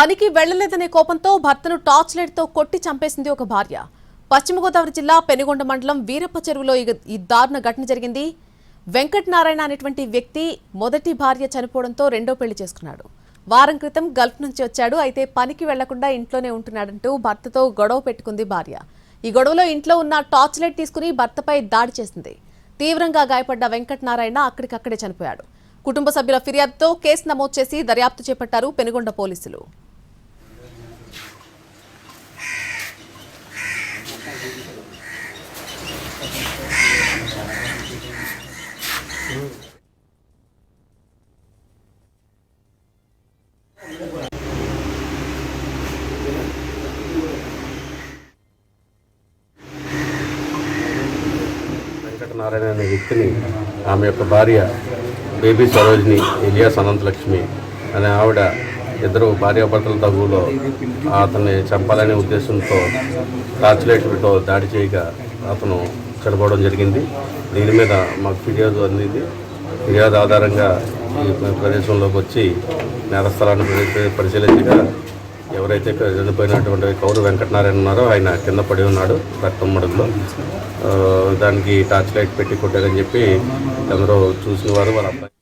పనికి వెళ్ళలేదనే కోపంతో భర్తను టార్చ్ లైట్తో కొట్టి చంపేసింది ఒక భార్య. పశ్చిమ గోదావరి జిల్లా పెనుగొండ మండలం వీరప్ప చెరువులో ఈ- ఈ దారుణ ఘటన జరిగింది. వెంకట్ నారాయణ అనేటువంటి వ్యక్తి మొదటి భార్య చనిపోవడంతో రెండో పెళ్ళి చేసుకున్నాడు. వారం క్రితం గల్ఫ్ నుంచి వచ్చాడు. అయితే పనికి వెళ్ళకుండా ఇంట్లోనే ఉంటున్నాడంటూ భర్తతో గొడవ పెట్టుకుంది భార్య. ఈ గొడవలో ఇంట్లో ఉన్న టార్చ్ లైట్ తీసుకుని భర్తపై దాడి చేసింది. తీవ్రంగా గాయపడ్డ వెంకట్ నారాయణ అక్కడికక్కడే చనిపోయాడు. కుటుంబ సభ్యుల ఫిర్యాదుతో కేసు నమోదు చేసి దర్యాప్తు చేపట్టారు పెనుగొండ పోలీసులు. వెంకటనారాయణ అనే వ్యక్తిని ఆమె యొక్క భార్య బేబీ సరోజిని ఇలియాస్ అనంతలక్ష్మి అనే ఆవిడ ఇద్దరు భార్యాభర్తల తగులో అతన్ని చంపాలనే ఉద్దేశంతో టార్చ్ లైట్లతో దాడి చేయగా అతను చనిపోవడం జరిగింది. దీని మీద మాకు ఫిర్యాదు అందింది. ఫిర్యాదు ఆధారంగా ఈ ప్రదేశంలోకి వచ్చి నేరస్థలాన్ని పరిశీలించగా ఎవరైతే చనిపోయినటువంటి కౌరు వెంకటనారాయణ ఉన్నారో ఆయన కింద పడి ఉన్నాడు రక్తం మడుగులో. దానికి టార్చ్ లైట్ పెట్టి కొట్టారని చెప్పి అందరూ చూసిన వారు వాళ్ళ అబ్బాయి